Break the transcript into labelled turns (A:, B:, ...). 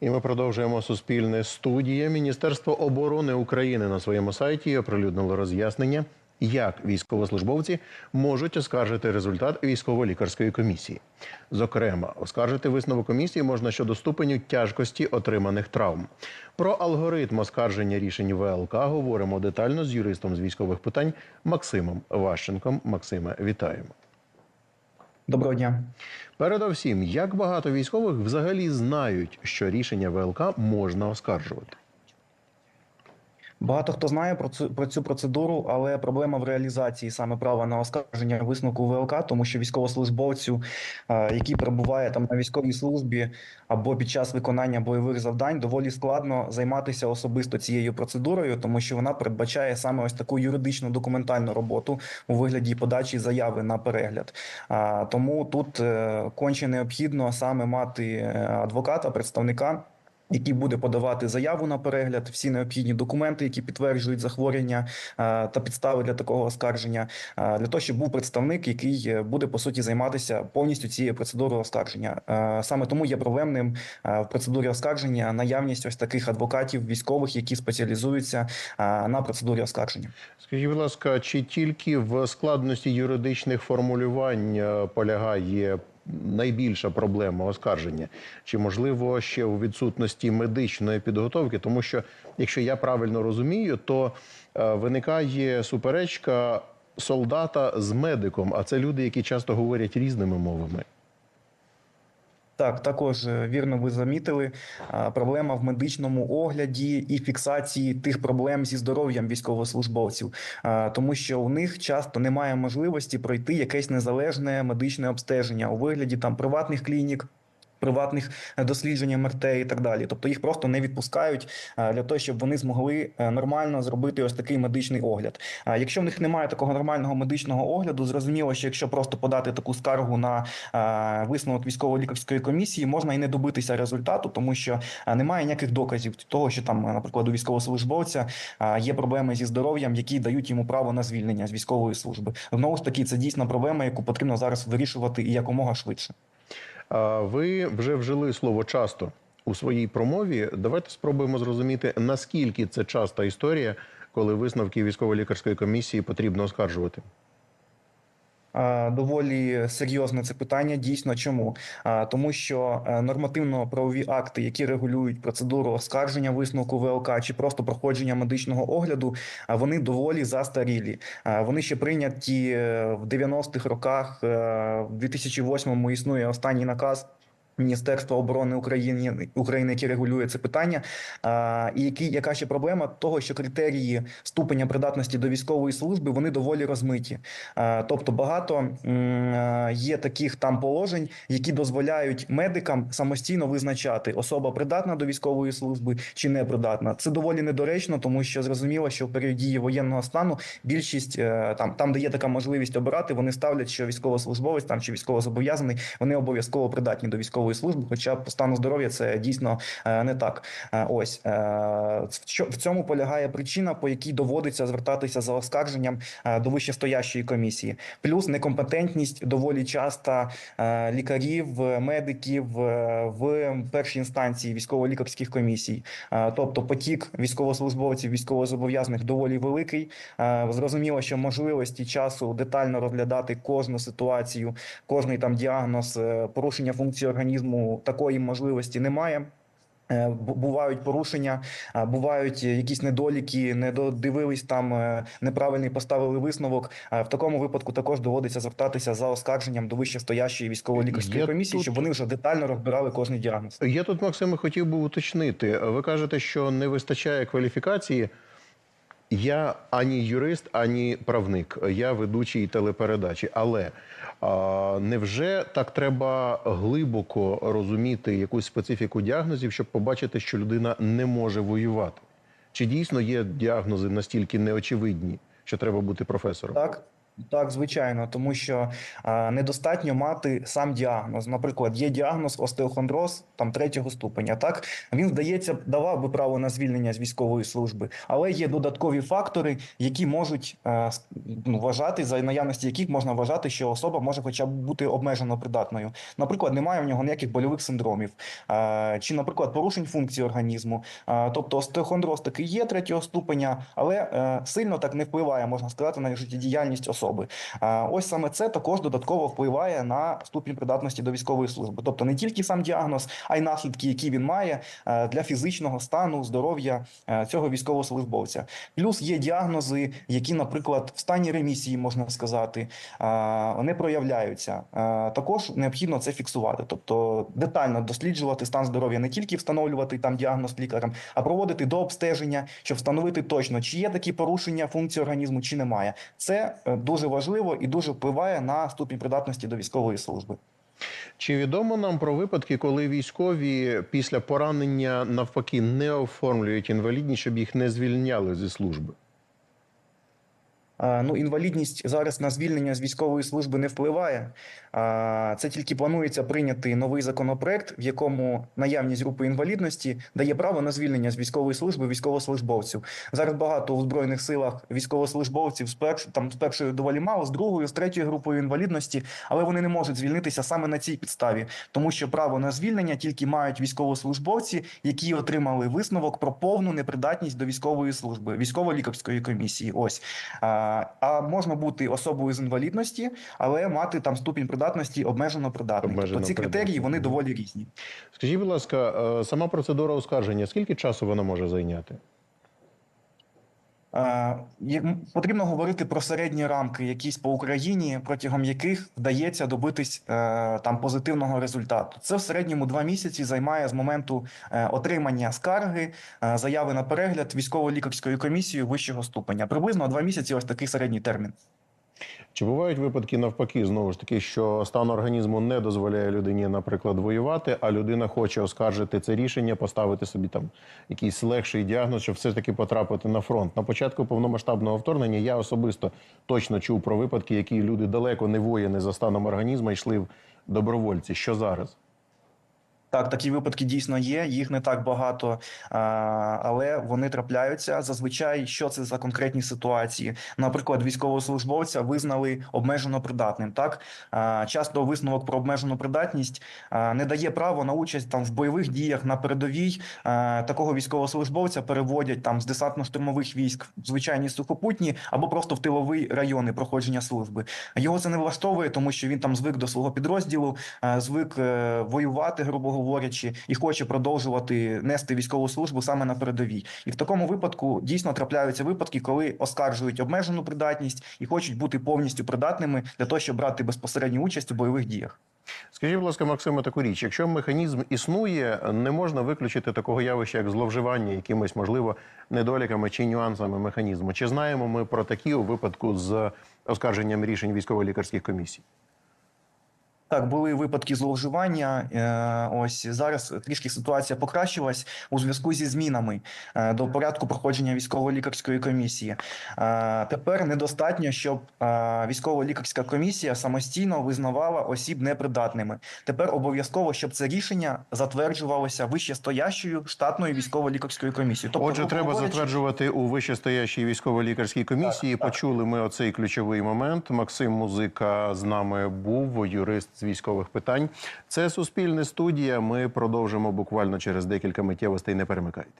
A: І ми продовжуємо суспільне студія. Міністерство оборони України на своєму сайті оприлюднило роз'яснення, як військовослужбовці можуть оскаржити результат військово-лікарської комісії. Зокрема, оскаржити висновок комісії можна щодо ступеню тяжкості отриманих травм. Про алгоритм оскарження рішень ВЛК говоримо детально з юристом з військових питань Максимом Ващенком. Максиме, вітаємо.
B: Доброго дня.
A: Передовсім, як багато військових взагалі знають, що рішення ВЛК можна оскаржувати?
B: Багато хто знає про цю про цю процедуру, але проблема в реалізації саме права на оскарження висновку ВЛК, тому що військовослужбовцю, е, який перебуває там на військовій службі або під час виконання бойових завдань, доволі складно займатися особисто цією процедурою, тому що вона передбачає саме ось таку юридичну документальну роботу у вигляді подачі заяви на перегляд. Тому тут е, конче необхідно саме мати е, адвоката, представника. Який буде подавати заяву на перегляд, всі необхідні документи, які підтверджують захворювання та підстави для такого оскарження, для того, щоб був представник, який е, буде по суті займатися повністю цією процедурою оскарження. Саме тому є проблемним в процедурі оскарження наявність ось таких адвокатів військових, які спеціалізуються на процедурі оскарження.
A: Скажіть, будь ласка, чи тільки в складності юридичних формулювань е, полягає найбільша проблема оскарження? Чи можливо ще у відсутності медичної підготовки? Тому що, якщо я правильно розумію, то е, виникає суперечка солдата з медиком, а це люди, які часто говорять різними мовами.
B: Так, також е, вірно ви замітили. Проблема в медичному огляді і фіксації тих проблем зі здоров'ям військовослужбовців, тому що у них часто немає можливості пройти якесь незалежне медичне обстеження у вигляді там приватних клінік. Приватних е, досліджень МРТ і так далі, тобто їх просто не відпускають е, для того, щоб вони змогли е, нормально зробити ось такий медичний огляд. Якщо в них немає такого нормального медичного огляду, зрозуміло, що якщо просто подати таку скаргу на висновок військово-лікарської комісії, можна і не добитися результату, тому що немає ніяких доказів того, що там, наприклад, у військовослужбовця є проблеми зі здоров'ям, які дають йому право на звільнення з військової служби. Знову ж таки, це дійсна проблема, яку потрібно зараз вирішувати і якомога швидше.
A: Ви вже вжили слово часто у своїй промові. Давайте спробуємо зрозуміти, наскільки це часта історія, коли висновки військово-лікарської комісії потрібно оскаржувати.
B: Доволі серйозне це питання. Дійсно, чому? Тому що е, нормативно-правові акти, які регулюють процедуру оскарження висновку ВЛК чи просто проходження медичного огляду, вони доволі застарілі. Вони ще прийняті е, в 90-х роках. е, В 2008-му існує останній наказ. Міністерства оборони України України, яке регулює це питання, а, і які яка ще проблема того, що критерії ступеня придатності до військової служби вони доволі розмиті. А, тобто багато а, є таких там положень, які дозволяють медикам самостійно визначати особа придатна до військової служби чи не придатна. Це доволі недоречно, тому що зрозуміло, що в період дії воєнного стану більшість е, там, там, де є така можливість обирати, вони ставлять, що військовослужбовець там чи військовозобов'язаний, вони обов'язково придатні до військової служби, хоча по стану здоров'я це дійсно е, не так. Е, Ось е, в цьому полягає причина, по якій доводиться звертатися за оскарженням до вищестоящої комісії. Плюс некомпетентність доволі часто лікарів, медиків в першій інстанції військово-лікарських комісій. Тобто потік військовослужбовців, військовозобов'язаних доволі великий. Зрозуміло, що можливості часу детально розглядати кожну ситуацію, кожний там діагноз, порушення функції організму такої можливості немає. Е, Бувають порушення, бувають якісь недоліки, не додивились там, е, неправильний поставили висновок. В такому випадку також доводиться звертатися за оскарженням до вищестоящої військово-лікарської комісії,
A: тут-
B: щоб вони вже детально розбирали кожний діагноз.
A: Я тут, Максиме, хотів би уточнити. Ви кажете, що не вистачає кваліфікації. Я ані юрист, ані правник. Я ведучий телепередачі. Але а, невже так треба глибоко розуміти якусь специфіку діагнозів, щоб побачити, що людина не може воювати? Чи дійсно є діагнози настільки неочевидні, що треба бути професором?
B: Так, Так, звичайно, тому що а, недостатньо мати сам діагноз. Наприклад, є діагноз остеохондроз там третього ступеня. Так він здається, давав би право на звільнення з військової служби, але є додаткові фактори, які можуть а, ну, вважати за наявності яких можна вважати, що особа може хоча б бути обмежено придатною. Наприклад, немає в нього ніяких больових синдромів, а, чи, наприклад, порушень функції організму. А, тобто остеохондроз таки є третього ступеня, але е, сильно так не впливає, можна сказати, на життєдіяльність особи. А, Ось саме це також додатково впливає на ступінь придатності до військової служби. Тобто не тільки сам діагноз, а й наслідки, які він має е, для фізичного стану, здоров'я е, цього військовослужбовця. Плюс є діагнози, які, наприклад, в стані ремісії можна сказати, е, не проявляються. Е, Також необхідно це фіксувати, тобто детально досліджувати стан здоров'я, не тільки встановлювати там діагноз лікарем, а проводити до обстеження, щоб встановити точно, чи є такі порушення функції організму, чи немає. Це е, дуже важливо і дуже впливає на ступінь придатності до військової служби.
A: Чи відомо нам про випадки, коли військові після поранення навпаки не оформлюють інвалідність, щоб їх не звільняли зі служби?
B: Ну, інвалідність зараз на звільнення з військової служби не впливає. Це тільки планується прийняти новий законопроект, в якому наявність групи інвалідності дає право на звільнення з військової служби військовослужбовців. Зараз багато у збройних силах військовослужбовців з перш, там з першою доволі мало, з другою, з третьою групою інвалідності, але вони не можуть звільнитися саме на цій підставі, тому що право на звільнення тільки мають військовослужбовці, які отримали висновок про повну непридатність до військової служби, військово-лікарської комісії. Ось. А, можна бути особою з інвалідності, але мати там ступінь придатності обмежено придатний. Тобто ці критерії вони доволі різні.
A: Скажіть, будь ласка, е, сама процедура оскарження, скільки часу вона може зайняти?
B: Е, Потрібно говорити про середні рамки, якісь по Україні, протягом яких вдається добитись е, там позитивного результату. Це в середньому два місяці займає з моменту е, отримання скарги, заяви на перегляд військово-лікарської комісії вищого ступеня. Приблизно два місяці. Ось такий середній термін.
A: Чи бувають випадки навпаки, знову ж таки, що стан організму не дозволяє людині, наприклад, воювати, а людина хоче оскаржити це рішення, поставити собі там якийсь легший діагноз, щоб все таки потрапити на фронт. На початку повномасштабного вторгнення я особисто точно чув про випадки, які люди далеко не воїни за станом організму йшли в добровольці. Що зараз?
B: Так, такі випадки дійсно є. Їх не так багато, але вони трапляються. Зазвичай, що це за конкретні ситуації? Наприклад, військовослужбовця визнали обмежено придатним. Так часто висновок про обмежену придатність не дає право на участь там в бойових діях на передовій. Такого військовослужбовця переводять там з десантно-штурмових військ в звичайні сухопутні або просто в тиловий райони проходження служби. Його це не влаштовує, тому що він там звик до свого підрозділу, звик е, воювати, грубо говорячи, і хоче продовжувати нести військову службу саме на передовій. І в такому випадку дійсно трапляються випадки, коли оскаржують обмежену придатність і хочуть бути повністю придатними для того, щоб брати безпосередню участь у бойових діях.
A: Скажіть, будь ласка, Максиме, таку річ: якщо механізм існує, не можна виключити такого явища, як зловживання якимись, можливо, недоліками чи нюансами механізму. Чи знаємо ми про такі у випадку з оскарженням рішень військово-лікарських комісій?
B: Так, були випадки зловживання. Е, Ось зараз трішки ситуація покращилась у зв'язку зі змінами е, до порядку проходження військово-лікарської комісії. Е, Тепер недостатньо, щоб військово-лікарська комісія самостійно визнавала осіб непридатними. Тепер обов'язково, щоб це рішення затверджувалося вищестоящою штатною військово-лікарською комісією.
A: Отже, треба
B: говорячи,
A: затверджувати у вищестоящій військово-лікарській комісії.
B: Так, так.
A: Почули ми оцей ключовий момент. Максим Музика з нами був, юрист з військових питань. Це суспільне студія. Ми продовжимо буквально через декілька миттєвостей. Не перемикайтесь.